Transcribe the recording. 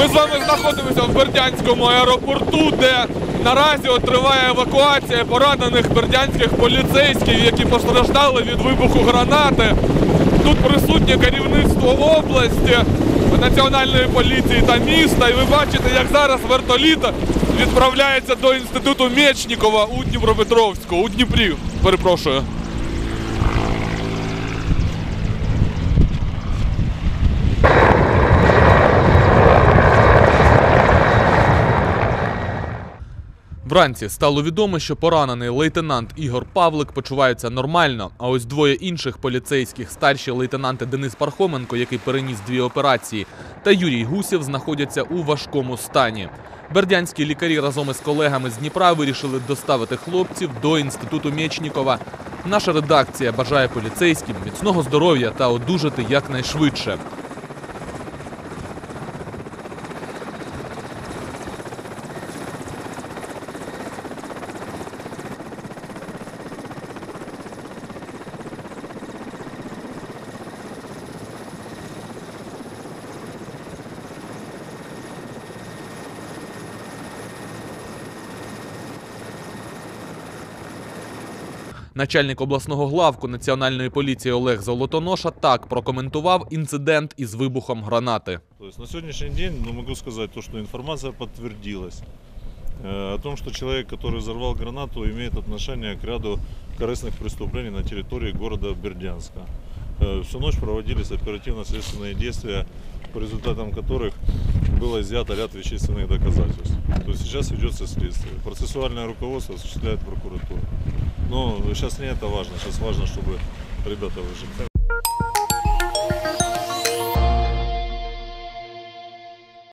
Ми з вами знаходимося в Бердянському аеропорту, де наразі триває евакуація поранених бердянських поліцейських, які постраждали від вибуху гранати. Тут присутнє керівництво області, національної поліції та міста. І ви бачите, як зараз вертоліт відправляється до інституту Мечнікова у Дніпропетровську, у Дніпрі. Перепрошую. Вранці стало відомо, що поранений лейтенант Ігор Павлик почувається нормально. А ось двоє інших поліцейських, старші лейтенанти Денис Пархоменко, який переніс дві операції, та Юрій Гусєв знаходяться у важкому стані. Бердянські лікарі разом із колегами з Дніпра вирішили доставити хлопців до інституту Мєчнікова. Наша редакція бажає поліцейським міцного здоров'я та одужати якнайшвидше. Начальник обласного главку національної поліції Олег Золотоноша так прокоментував інцидент із вибухом гранати. То есть на сегодняшний день, ну, могу сказать то, что информация подтвердилась э, о том, что человек, который взорвал гранату, имеет отношение к ряду корыстных преступлений на территории города Бердянска. Э, всю ночь проводились оперативно-следственные действия, по результатам которых было изъято ряд вещественных доказательств. То есть сейчас ведется следствие. Процессуальное руководство осуществляет прокуратура. Но сейчас не это важно, сейчас важно, чтобы ребята выжили.